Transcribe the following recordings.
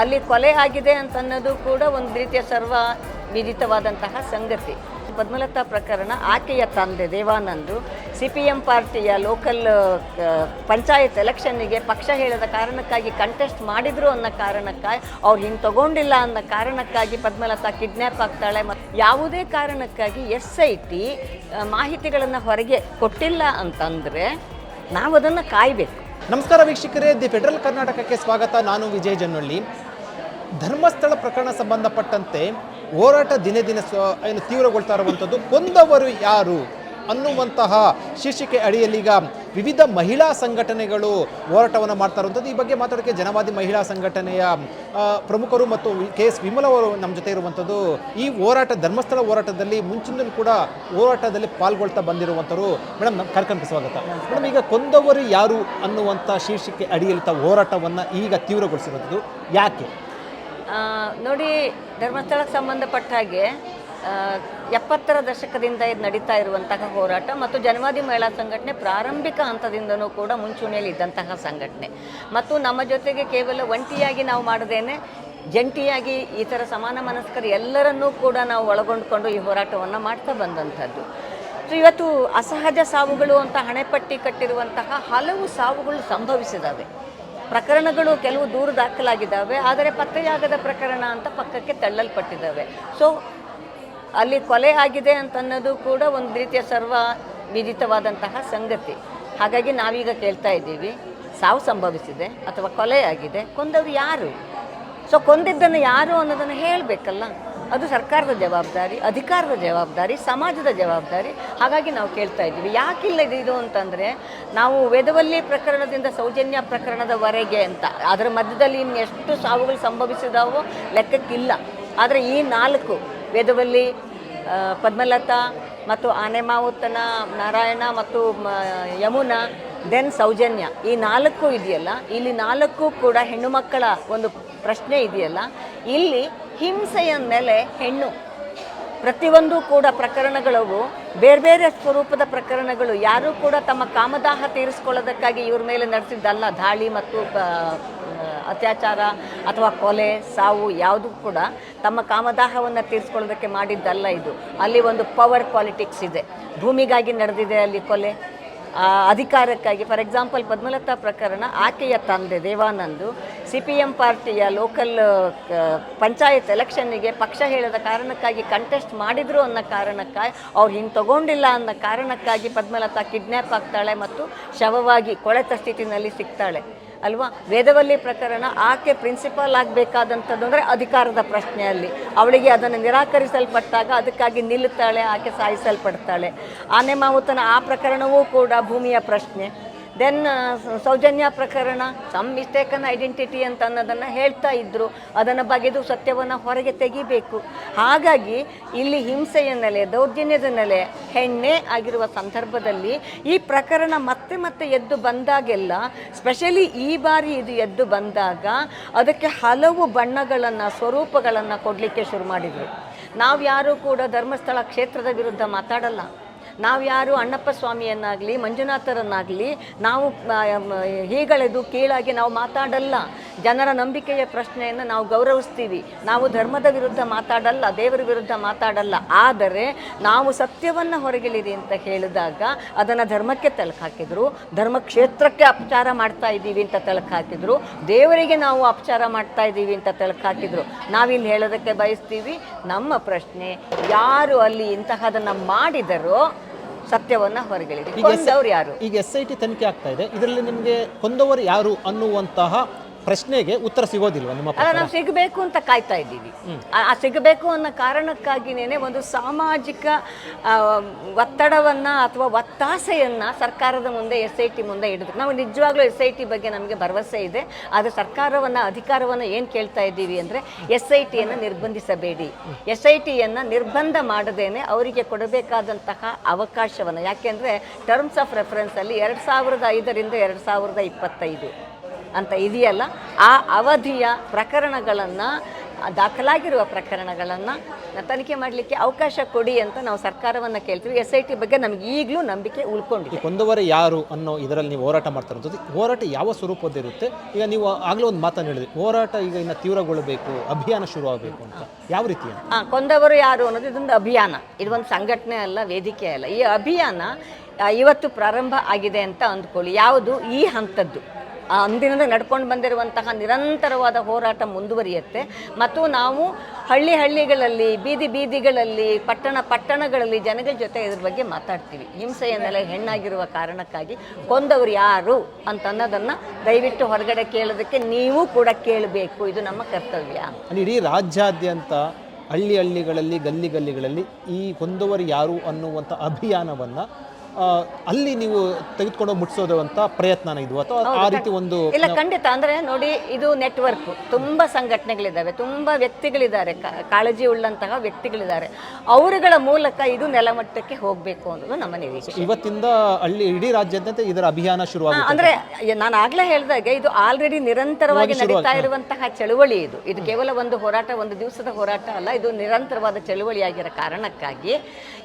ಅಲ್ಲಿ ಕೊಲೆ ಆಗಿದೆ ಅಂತ ಅನ್ನೋದು ಕೂಡ ಒಂದು ರೀತಿಯ ಸರ್ವ ವಿದಿತವಾದಂತಹ ಸಂಗತಿ. ಪದ್ಮಲತಾ ಪ್ರಕರಣ ಆಕೆಯ ತಂದೆ ದೇವಾನಂದು ಸಿ ಪಿ ಎಂ ಪಾರ್ಟಿಯ ಲೋಕಲ್ ಪಂಚಾಯತ್ ಎಲೆಕ್ಷನ್ನಿಗೆ ಪಕ್ಷ ಹೇಳದ ಕಾರಣಕ್ಕಾಗಿ ಕಂಟೆಸ್ಟ್ ಮಾಡಿದ್ರು ಅನ್ನೋ ಕಾರಣಕ್ಕಾಗಿ, ಅವ್ರು ಹಿಂಗೆ ತಗೊಂಡಿಲ್ಲ ಅನ್ನೋ ಕಾರಣಕ್ಕಾಗಿ ಪದ್ಮಲತಾ ಕಿಡ್ನ್ಯಾಪ್ ಆಗ್ತಾಳೆ. ಮತ್ತು ಯಾವುದೇ ಕಾರಣಕ್ಕಾಗಿ ಎಸ್ ಐ ಟಿ ಮಾಹಿತಿಗಳನ್ನು ಹೊರಗೆ ಕೊಟ್ಟಿಲ್ಲ ಅಂತಂದರೆ ನಾವು ಅದನ್ನು ಕಾಯಬೇಕು. ನಮಸ್ಕಾರ ವೀಕ್ಷಕರೇ, ದಿ ಫೆಡರಲ್ ಕರ್ನಾಟಕಕ್ಕೆ ಸ್ವಾಗತ. ನಾನು ವಿಜಯ್ ಜನ್ನೊಳ್ಳಿ ಧರ್ಮಸ್ಥಳ ಪ್ರಕರಣ ಸಂಬಂಧಪಟ್ಟಂತೆ ಹೋರಾಟ ದಿನೇ ದಿನ ಏನು ತೀವ್ರಗೊಳ್ತಾ ಇರುವಂಥದ್ದು, ಕೊಂದವರು ಯಾರು ಅನ್ನುವಂತಹ ಶೀರ್ಷಿಕೆ ಅಡಿಯಲ್ಲಿ ಈಗ ವಿವಿಧ ಮಹಿಳಾ ಸಂಘಟನೆಗಳು ಹೋರಾಟವನ್ನು ಮಾಡ್ತಾ ಇರುವಂಥದ್ದು. ಈ ಬಗ್ಗೆ ಮಾತಾಡೋಕ್ಕೆ ಜನವಾದಿ ಮಹಿಳಾ ಸಂಘಟನೆಯ ಪ್ರಮುಖರು ಮತ್ತು ಕೆ ಎಸ್ ವಿಮಲ ಅವರು ನಮ್ಮ ಜೊತೆ ಇರುವಂಥದ್ದು. ಈ ಹೋರಾಟ, ಧರ್ಮಸ್ಥಳ ಹೋರಾಟದಲ್ಲಿ ಮುಂಚಿನೂ ಕೂಡ ಹೋರಾಟದಲ್ಲಿ ಪಾಲ್ಗೊಳ್ತಾ ಬಂದಿರುವಂಥವ್ರು. ಮೇಡಮ್, ನಮ್ಮ ಕಾರ್ಯಕ್ರಮಕ್ಕೆ ಸ್ವಾಗತ. ಮೇಡಮ್, ಈಗ ಕೊಂದವರು ಯಾರು ಅನ್ನುವಂಥ ಶೀರ್ಷಿಕೆ ಅಡಿಯಲ್ಲಿ ತ ಹೋರಾಟವನ್ನು ಈಗ ತೀವ್ರಗೊಳಿಸಿರುವಂಥದ್ದು. ಯಾಕೆ? ನೋಡಿ, ಧರ್ಮಸ್ಥಳಕ್ಕೆ ಸಂಬಂಧಪಟ್ಟ ಹಾಗೆ ಎಪ್ಪತ್ತರ ದಶಕದಿಂದ ಇದು ನಡೀತಾ ಇರುವಂತಹ ಹೋರಾಟ ಮತ್ತು ಜನವಾದಿ ಮಹಿಳಾ ಸಂಘಟನೆ ಪ್ರಾರಂಭಿಕ ಹಂತದಿಂದನೂ ಕೂಡ ಮುಂಚೂಣಿಯಲ್ಲಿ ಇದ್ದಂತಹ ಸಂಘಟನೆ. ಮತ್ತು ನಮ್ಮ ಜೊತೆಗೆ ಕೇವಲ ಒಂಟಿಯಾಗಿ ನಾವು ಮಾಡದೇನೆ, ಜಂಟಿಯಾಗಿ ಈ ಥರ ಸಮಾನ ಮನಸ್ಕರು ಎಲ್ಲರನ್ನೂ ಕೂಡ ನಾವು ಒಳಗೊಂಡ್ಕೊಂಡು ಈ ಹೋರಾಟವನ್ನು ಮಾಡ್ತಾ ಬಂದಂಥದ್ದು. ಸೊ, ಇವತ್ತು ಅಸಹಜ ಸಾವುಗಳು ಅಂತ ಹಣೆಪಟ್ಟಿ ಕಟ್ಟಿರುವಂತಹ ಹಲವು ಸಾವುಗಳು ಸಂಭವಿಸಿದಾವೆ. ಪ್ರಕರಣಗಳು ಕೆಲವು ದೂರು ದಾಖಲಾಗಿದ್ದಾವೆ, ಆದರೆ ಪತ್ತೆಯಾಗದ ಪ್ರಕರಣ ಅಂತ ಪಕ್ಕಕ್ಕೆ ತಳ್ಳಲ್ಪಟ್ಟಿದ್ದಾವೆ. ಸೊ ಅಲ್ಲಿ ಕೊಲೆ ಆಗಿದೆ ಅಂತ ಅನ್ನೋದು ಕೂಡ ಒಂದು ರೀತಿಯ ಸರ್ವ ವಿದಿತವಾದಂತಹ ಸಂಗತಿ. ಹಾಗಾಗಿ ನಾವೀಗ ಕೇಳ್ತಾ ಇದ್ದೀವಿ, ಸಾವು ಸಂಭವಿಸಿದೆ ಅಥವಾ ಕೊಲೆ ಆಗಿದೆ, ಕೊಂದವರು ಯಾರು? ಸೊ ಕೊಂದಿದ್ದನ್ನು ಯಾರು ಅನ್ನೋದನ್ನು ಹೇಳಬೇಕಲ್ಲ? ಅದು ಸರ್ಕಾರದ ಜವಾಬ್ದಾರಿ, ಅಧಿಕಾರದ ಜವಾಬ್ದಾರಿ, ಸಮಾಜದ ಜವಾಬ್ದಾರಿ. ಹಾಗಾಗಿ ನಾವು ಕೇಳ್ತಾ ಇದ್ದೀವಿ. ಯಾಕಿಲ್ಲ ಇದು ಇದು ಅಂತಂದರೆ ನಾವು ವೇದವಲ್ಲಿ ಪ್ರಕರಣದಿಂದ ಸೌಜನ್ಯ ಪ್ರಕರಣದವರೆಗೆ ಅಂತ. ಅದರ ಮಧ್ಯದಲ್ಲಿ ಇನ್ನು ಎಷ್ಟು ಸಾವುಗಳು ಸಂಭವಿಸಿದಾವೋ ಲೆಕ್ಕಕ್ಕಿಲ್ಲ. ಆದರೆ ಈ ನಾಲ್ಕು, ವೇದವಲ್ಲಿ ಪದ್ಮಲತಾ ಮತ್ತು ಆನೆಮಾವುತನ, ನಾರಾಯಣ ಮತ್ತು ಯಮುನಾ, ದೆನ್ ಸೌಜನ್ಯ. ಈ ನಾಲ್ಕು ಇದೆಯಲ್ಲ. ಇಲ್ಲಿ ನಾಲ್ಕು ಕೂಡ ಹೆಣ್ಣು ಮಕ್ಕಳ ಒಂದು ಪ್ರಶ್ನೆ ಇದೆಯಲ್ಲ. ಇಲ್ಲಿ ಹಿಂಸೆಯ ಮೇಲೆ ಹೆಣ್ಣು. ಪ್ರತಿಯೊಂದು ಕೂಡ ಪ್ರಕರಣಗಳವು ಬೇರೆ ಬೇರೆ ಸ್ವರೂಪದ ಪ್ರಕರಣಗಳು. ಯಾರೂ ಕೂಡ ತಮ್ಮ ಕಾಮದಾಹ ತೀರಿಸ್ಕೊಳ್ಳೋದಕ್ಕಾಗಿ ಇವ್ರ ಮೇಲೆ ನಡೆಸಿದ್ದಲ್ಲ. ದಾಳಿ ಮತ್ತು ಅತ್ಯಾಚಾರ ಅಥವಾ ಕೊಲೆ, ಸಾವು ಯಾವುದು ಕೂಡ ತಮ್ಮ ಕಾಮದಾಹವನ್ನು ತೀರಿಸ್ಕೊಳ್ಳೋದಕ್ಕೆ ಮಾಡಿದ್ದಲ್ಲ ಇದು. ಅಲ್ಲಿ ಒಂದು ಪವರ್ ಪಾಲಿಟಿಕ್ಸ್ ಇದೆ. ಭೂಮಿಗಾಗಿ ನಡೆದಿದೆ ಅಲ್ಲಿ ಕೊಲೆ. ಅಧಿಕಾರಕ್ಕಾಗಿ. ಫಾರ್ ಎಕ್ಸಾಂಪಲ್, ಪದ್ಮಲತಾ ಪ್ರಕರಣ ಆಕೆಯ ತಂದೆ ದೇವಾನಂದು ಸಿ ಪಿ ಎಂ ಪಾರ್ಟಿಯ ಲೋಕಲ್ ಪಂಚಾಯತ್ ಎಲೆಕ್ಷನ್ನಿಗೆ ಪಕ್ಷ ಹೇಳದ ಕಾರಣಕ್ಕಾಗಿ ಕಂಟೆಸ್ಟ್ ಮಾಡಿದ್ರು ಅನ್ನೋ ಕಾರಣಕ್ಕಾಗಿ, ಅವ್ರು ಹಿಂಗೆ ತಗೊಂಡಿಲ್ಲ ಅನ್ನೋ ಕಾರಣಕ್ಕಾಗಿ ಪದ್ಮಲತಾ ಕಿಡ್ನ್ಯಾಪ್ ಆಗ್ತಾಳೆ ಮತ್ತು ಶವವಾಗಿ ಕೊಳೆತ ಸ್ಥಿತಿನಲ್ಲಿ ಸಿಗ್ತಾಳೆ. ಅಲ್ವಾ? ವೇದವಲ್ಲಿ ಪ್ರಕರಣ ಆಕೆ ಪ್ರಿನ್ಸಿಪಾಲ್ ಆಗಬೇಕಾದಂಥದ್ದು ಅಂದರೆ ಅಧಿಕಾರದ ಪ್ರಶ್ನೆಯಲ್ಲಿ. ಅವಳಿಗೆ ಅದನ್ನು ನಿರಾಕರಿಸಲ್ಪಟ್ಟಾಗ ಅದಕ್ಕಾಗಿ ನಿಲ್ಲುತ್ತಾಳೆ, ಆಕೆ ಸಾಯಿಸಲ್ಪಡ್ತಾಳೆ. ಆನೆ ಮಾವುತನ ಆ ಪ್ರಕರಣವೂ ಕೂಡ ಭೂಮಿಯ ಪ್ರಶ್ನೆ. ದೆನ್ ಸೌಜನ್ಯ ಪ್ರಕರಣ ಸಮ್ ಮಿಸ್ಟೇಕನ್ ಐಡೆಂಟಿಟಿ ಅಂತ ಅನ್ನೋದನ್ನು ಹೇಳ್ತಾ ಇದ್ದರು ಅದನ್ನು ಬಗೆದು ಸತ್ಯವನ್ನು ಹೊರಗೆ ತೆಗಿಬೇಕು. ಹಾಗಾಗಿ, ಇಲ್ಲಿ ಹಿಂಸೆಯ ನೆಲೆ, ದೌರ್ಜನ್ಯದ ನೆಲೆ, ಹೆಣ್ಣೆ ಆಗಿರುವ ಸಂದರ್ಭದಲ್ಲಿ ಈ ಪ್ರಕರಣ ಮತ್ತೆ ಮತ್ತೆ ಎದ್ದು ಬಂದಾಗೆಲ್ಲ ಸ್ಪೆಷಲಿ ಈ ಬಾರಿ ಇದು ಎದ್ದು ಬಂದಾಗ, ಅದಕ್ಕೆ ಹಲವು ಬಣ್ಣಗಳನ್ನು, ಸ್ವರೂಪಗಳನ್ನು ಕೊಡಲಿಕ್ಕೆ ಶುರು ಮಾಡಿದರು. ನಾವು ಯಾರೂ ಕೂಡ ಧರ್ಮಸ್ಥಳ ಕ್ಷೇತ್ರದ ವಿರುದ್ಧ ಮಾತಾಡಲ್ಲ. ನಾವು ಯಾರು ಅಣ್ಣಪ್ಪ ಸ್ವಾಮಿಯನ್ನಾಗಲಿ ಮಂಜುನಾಥರನ್ನಾಗಲಿ ನಾವು ಹೀಗಳೆದು ಕೀಳಾಗಿ ನಾವು ಮಾತಾಡಲ್ಲ. ಜನರ ನಂಬಿಕೆಯ ಪ್ರಶ್ನೆಯನ್ನು ನಾವು ಗೌರವಿಸ್ತೀವಿ. ನಾವು ಧರ್ಮದ ವಿರುದ್ಧ ಮಾತಾಡಲ್ಲ ದೇವರ ವಿರುದ್ಧ ಮಾತಾಡಲ್ಲ. ಆದರೆ ನಾವು ಸತ್ಯವನ್ನು ಹೊರಗಿಳಿರಿ ಅಂತ ಹೇಳಿದಾಗ ಅದನ್ನು ಧರ್ಮಕ್ಕೆ ತಲುಕು ಹಾಕಿದ್ರು. ಧರ್ಮ ಕ್ಷೇತ್ರಕ್ಕೆ ಅಪಚಾರ ಮಾಡ್ತಾ ಇದ್ದೀವಿ ಅಂತ ತಲುಕು ಹಾಕಿದ್ರು. ದೇವರಿಗೆ ನಾವು ಅಪಚಾರ ಮಾಡ್ತಾ ಇದ್ದೀವಿ ಅಂತ ತಲುಕು ಹಾಕಿದ್ರು. ನಾವಿಲ್ಲಿ ಹೇಳೋದಕ್ಕೆ ಬಯಸ್ತೀವಿ ನಮ್ಮ ಪ್ರಶ್ನೆ ಯಾರು ಅಲ್ಲಿ ಇಂತಹದನ್ನು ಮಾಡಿದರೋ ಸತ್ಯವನ್ನ ಕೊಂದವ್ರು ಯಾರು? ಈಗ ಎಸ್ ಐ ಟಿ ತನಿಖೆ ಆಗ್ತಾ ಇದೆ. ಇದರಲ್ಲಿ ನಿಮಗೆ ಕೊಂದವರು ಯಾರು ಅನ್ನುವಂತಹ ಪ್ರಶ್ನೆಗೆ ಉತ್ತರ ಸಿಗೋದಿಲ್ಲ ನಿಮ್ಮ ಅಲ್ಲ ನಾವು ಸಿಗಬೇಕು ಅಂತ ಕಾಯ್ತಾ ಇದ್ದೀವಿ. ಆ- ಆ ಸಿಗಬೇಕು ಅನ್ನೋ ಕಾರಣಕ್ಕಾಗಿನೇ ಒಂದು ಸಾಮಾಜಿಕ ಆ, ಒತ್ತಡವನ್ನ ಅಥವಾ ಒತ್ತಾಸೆಯನ್ನ ಸರ್ಕಾರದ ಮುಂದೆ ಎಸ್ ಐ ಟಿ ಮುಂದೆ ಇಡಬೇಕು ನಾವು ನಿಜವಾಗ್ಲೂ ಎಸ್ ಐ ಟಿ ಬಗ್ಗೆ ನಮಗೆ ಭರವಸೆ ಇದೆ. ಆದರೆ ಸರ್ಕಾರವನ್ನ ಅಧಿಕಾರವನ್ನ ಏನು ಕೇಳ್ತಾ ಇದ್ದೀವಿ ಅಂದ್ರೆ ಎಸ್ ಐ ಟಿಯನ್ನು ನಿರ್ಬಂಧಿಸಬೇಡಿ. ಎಸ್ ಐ ಟಿಯನ್ನು ನಿರ್ಬಂಧ ಮಾಡದೇನೆ ಅವರಿಗೆ ಕೊಡಬೇಕಾದಂತಹ ಅವಕಾಶವನ್ನು. ಯಾಕೆಂದ್ರೆ ಟರ್ಮ್ಸ್ ಆಫ್ ರೆಫರೆನ್ಸ್ ಅಲ್ಲಿ ಎರಡು ಸಾವಿರದ ಐದರಿಂದ ಎರಡು ಸಾವಿರದ ಇಪ್ಪತ್ತೈದು. ಅಂತ ಇದೆಯಲ್ಲ ಆ ಅವಧಿಯ ಪ್ರಕರಣಗಳನ್ನು ದಾಖಲಾಗಿರುವ ಪ್ರಕರಣಗಳನ್ನು ತನಿಖೆ ಮಾಡಲಿಕ್ಕೆ ಅವಕಾಶ ಕೊಡಿ ಅಂತ ನಾವು ಸರ್ಕಾರವನ್ನು ಕೇಳ್ತೀವಿ. ಎಸ್ ಐ ಟಿ ಬಗ್ಗೆ ನಮ್ಗೆ ಈಗಲೂ ನಂಬಿಕೆ ಉಳ್ಕೊಂಡಿದೆ. ಕೊಂದವರೇ ಯಾರು ಅನ್ನೋ ಇದರಲ್ಲಿ ನೀವು ಹೋರಾಟ ಮಾಡ್ತಾ ಇರೋದು. ಹೋರಾಟ ಯಾವ ಸ್ವರೂಪದ್ದಿರುತ್ತೆ ಈಗ ನೀವು ಆಗಲೂ ಒಂದು ಮಾತನ್ನು ಹೇಳಿದ್ರಿ. ಹೋರಾಟ ಈಗ ಇನ್ನು ತೀವ್ರಗೊಳ್ಳಬೇಕು ಅಭಿಯಾನ ಶುರುವಾಗಬೇಕು ಅಂತ. ಯಾವ ರೀತಿ ಹಾಂ ಕೊಂದವರು ಯಾರು ಅನ್ನೋದು ಇದೊಂದು ಅಭಿಯಾನ. ಇದು ಒಂದು ಸಂಘಟನೆ ಅಲ್ಲ ವೇದಿಕೆ ಅಲ್ಲ. ಈ ಅಭಿಯಾನ ಇವತ್ತು ಪ್ರಾರಂಭ ಆಗಿದೆ ಅಂತ ಅಂದ್ಕೊಳ್ಳಿ. ಯಾವುದು? ಈ ಹಂತದ್ದು. ಅಂದಿನಿಂದ ನಡ್ಕೊಂಡು ಬಂದಿರುವಂತಹ ನಿರಂತರವಾದ ಹೋರಾಟ ಮುಂದುವರಿಯುತ್ತೆ. ಮತ್ತು ನಾವು ಹಳ್ಳಿ ಹಳ್ಳಿಗಳಲ್ಲಿ, ಬೀದಿ ಬೀದಿಗಳಲ್ಲಿ, ಪಟ್ಟಣ ಪಟ್ಟಣಗಳಲ್ಲಿ ಜನಗಳ ಜೊತೆ ಇದ್ರ ಬಗ್ಗೆ ಮಾತಾಡ್ತೀವಿ. ಹಿಂಸೆಯನ್ನೆಲ್ಲ ಹೆಣ್ಣಾಗಿರುವ ಕಾರಣಕ್ಕಾಗಿ ಕೊಂದವರು ಯಾರು ಅಂತ ಅನ್ನೋದನ್ನು ದಯವಿಟ್ಟು ಹೊರಗಡೆ ಕೇಳೋದಕ್ಕೆ ನೀವು ಕೂಡ ಕೇಳಬೇಕು. ಇದು ನಮ್ಮ ಕರ್ತವ್ಯ. ಇಡೀ ರಾಜ್ಯಾದ್ಯಂತ ಹಳ್ಳಿ ಹಳ್ಳಿಗಳಲ್ಲಿ ಗಲ್ಲಿ ಗಲ್ಲಿಗಳಲ್ಲಿ ಈ ಕೊಂದವರು ಯಾರು ಅನ್ನುವಂಥ ಅಭಿಯಾನವನ್ನು ಅಲ್ಲಿ ನೀವು ತೆಗೆದುಕೊಂಡು ಮುಟ್ಸೋದು ಅಂತ ಪ್ರಯತ್ನನ ಇದು ಅಥವಾ ಆ ರೀತಿ ಒಂದು ಇಲ್ಲ ಖಂಡಿತ. ಅಂದ್ರೆ ನೋಡಿ ಇದು ನೆಟ್ವರ್ಕ್ ತುಂಬಾ ಸಂಘಟನೆಗಳಿದ್ದಾವೆ. ತುಂಬಾ ವ್ಯಕ್ತಿಗಳಿದ್ದಾರೆ. ಕಾಳಜಿ ಉಳ್ಳಂತಹ ವ್ಯಕ್ತಿಗಳಿದ್ದಾರೆ. ಅವರುಗಳ ಮೂಲಕ ಇದು ನೆಲಮಟ್ಟಕ್ಕೆ ಹೋಗಬೇಕು ಅನ್ನೋದು ನಮ್ಮ ನಿರೀಕ್ಷೆ. ಇವತ್ತಿಂದ ಅಲ್ಲಿ ಇಡೀ ರಾಜ್ಯಾದ್ಯಂತ ಇದರ ಅಭಿಯಾನ ಶುರು ಅಂದ್ರೆ ನಾನು ಆಗ್ಲೇ ಹೇಳಿದಾಗೆ ಇದು ಆಲ್ರೆಡಿ ನಿರಂತರವಾಗಿ ನಡೀತಾ ಇರುವಂತಹ ಚಳುವಳಿ ಇದು. ಇದು ಕೇವಲ ಒಂದು ಹೋರಾಟ ಒಂದು ದಿವಸದ ಹೋರಾಟ ಅಲ್ಲ ಇದು ನಿರಂತರವಾದ ಚಳುವಳಿಯಾಗಿರೋ ಕಾರಣಕ್ಕಾಗಿ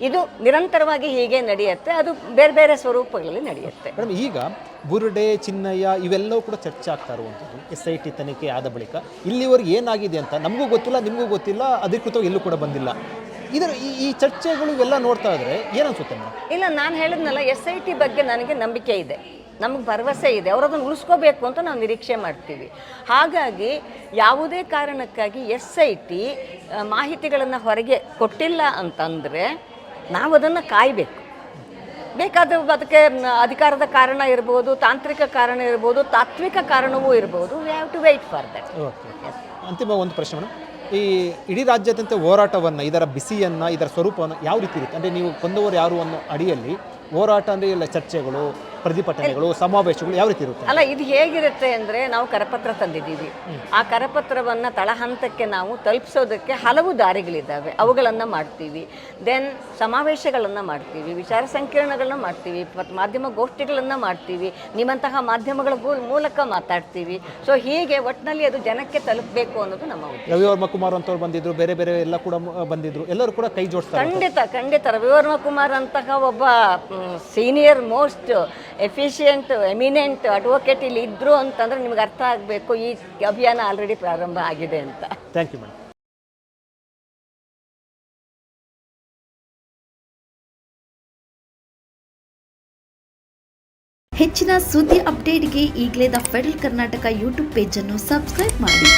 ಇದು ನಿರಂತರವಾಗಿ ಹೀಗೆ ನಡೆಯುತ್ತೆ. ಅದು ಬೇರೆ ಬೇರೆ ಸ್ವರೂಪಗಳಲ್ಲಿ ನಡೆಯುತ್ತೆ. ಮೇಡಮ್ ಈಗ ಬುರುಡೆ ಚಿನ್ನಯ್ಯ ಇವೆಲ್ಲವೂ ಕೂಡ ಚರ್ಚೆ ಆಗ್ತಾ ಇರುವಂಥದ್ದು ಎಸ್ ಐ ಟಿ ತನಿಖೆ ಆದ ಬಳಿಕ. ಇಲ್ಲಿವರೆಗೆ ಏನಾಗಿದೆ ಅಂತ ನಮಗೂ ಗೊತ್ತಿಲ್ಲ ನಿಮಗೂ ಗೊತ್ತಿಲ್ಲ ಅಧಿಕೃತವಾಗಿ ಎಲ್ಲೂ ಕೂಡ ಬಂದಿಲ್ಲ. ಇದರ ಈ ಈ ಚರ್ಚೆಗಳು ಎಲ್ಲ ನೋಡ್ತಾ ಇದ್ರೆ ಏನನ್ಸುತ್ತೆ ಮೇಡಮ್? ಇಲ್ಲ ನಾನು ಹೇಳಿದ್ನಲ್ಲ ಎಸ್ ಐ ಟಿ ಬಗ್ಗೆ ನನಗೆ ನಂಬಿಕೆ ಇದೆ. ನಮಗೆ ಭರವಸೆ ಇದೆ. ಅವರದನ್ನು ಉಳಿಸ್ಕೋಬೇಕು ಅಂತ ನಾವು ನಿರೀಕ್ಷೆ ಮಾಡ್ತೀವಿ. ಹಾಗಾಗಿ ಯಾವುದೇ ಕಾರಣಕ್ಕಾಗಿ ಎಸ್ ಐ ಟಿ ಮಾಹಿತಿಗಳನ್ನು ಹೊರಗೆ ಕೊಟ್ಟಿಲ್ಲ ಅಂತಂದರೆ ನಾವು ಅದನ್ನು ಕಾಯಬೇಕು. ಬೇಕಾದ ಅದಕ್ಕೆ ಅಧಿಕಾರದ ಕಾರಣ ಇರ್ಬೋದು, ತಾಂತ್ರಿಕ ಕಾರಣ ಇರ್ಬೋದು, ತಾತ್ವಿಕ ಕಾರಣವೂ ಇರ್ಬೋದು. We have to wait for that okay ಅಂತಿಮ ಒಂದು ಪ್ರಶ್ನೆ ಮೇಡಮ್. ಈ ಇಡೀ ರಾಜ್ಯಾದ್ಯಂತ ಹೋರಾಟವನ್ನು, ಇದರ ಬಿಸಿಯನ್ನು, ಇದರ ಸ್ವರೂಪವನ್ನು ಯಾವ ರೀತಿ ಇರುತ್ತೆ? ಅಂದರೆ ನೀವು ಕೊಂದವರು ಯಾರು ಅನ್ನೋ ಅಡಿಯಲ್ಲಿ ಹೋರಾಟ ಅಂದರೆ ಎಲ್ಲ ಚರ್ಚೆಗಳು ಪ್ರತಿಭಟನೆಗಳು ಸಮಾವೇಶಗಳು ಯಾವ ರೀತಿ ಇರುತ್ತೆ? ಅಲ್ಲ ಇದು ಹೇಗಿರುತ್ತೆ ಅಂದರೆ ನಾವು ಕರಪತ್ರ ತಂದಿದ್ದೀವಿ. ಆ ಕರಪತ್ರವನ್ನು ತಳಹಂತಕ್ಕೆ ನಾವು ತಲುಪಿಸೋದಕ್ಕೆ ಹಲವು ದಾರಿಗಳಿದ್ದಾವೆ. ಅವುಗಳನ್ನು ಮಾಡ್ತೀವಿ. ದೆನ್ ಸಮಾವೇಶಗಳನ್ನು ಮಾಡ್ತೀವಿ. ವಿಚಾರ ಸಂಕಿರಣಗಳನ್ನ ಮಾಡ್ತೀವಿ. ಮತ್ತು ಮಾಧ್ಯಮ ಗೋಷ್ಠಿಗಳನ್ನು ಮಾಡ್ತೀವಿ. ನಿಮ್ಮಂತಹ ಮಾಧ್ಯಮಗಳ ಮೂಲಕ ಮಾತಾಡ್ತೀವಿ. ಸೊ ಹೀಗೆ ಒಟ್ಟಿನಲ್ಲಿ ಅದು ಜನಕ್ಕೆ ತಲುಪಬೇಕು ಅನ್ನೋದು ನಮ್ಮ ರವಿವರ್ಮ ಕುಮಾರ್ ಅಂತವ್ರು ಬಂದಿದ್ರು ಬೇರೆ ಬೇರೆ ಎಲ್ಲ ಕೂಡ ಬಂದಿದ್ರು. ಎಲ್ಲರೂ ಕೂಡ ಕೈ ಜೋಡಿಸ್ತಾರೆ ಖಂಡಿತ ಖಂಡಿತ. ರವಿವರ್ಮ ಕುಮಾರ್ ಅಂತಹ ಒಬ್ಬ senior most efficient eminent advocate ಇಲ್ಲಿ ಇದ್ರು ಅಂತಂದ್ರೆ ನಿಮ್ಗೆ ಅರ್ಥ ಆಗಬೇಕು ಈ ಅಭಿಯಾನ ಆಲ್ರೆಡಿ ಪ್ರಾರಂಭ ಆಗಿದೆ ಅಂತ. ಥ್ಯಾಂಕ್ ಯು ಮೇಡಮ್ ಹೆಚ್ಚಿನ ಸುದ್ದಿ ಅಪ್ಡೇಟ್ಗೆ ಈಗಲೇ ದ ಫೆಡರಲ್ ಕರ್ನಾಟಕ ಯೂಟ್ಯೂಬ್ ಪೇಜನ್ನು ಸಬ್ಸ್ಕ್ರೈಬ್ ಮಾಡಿ.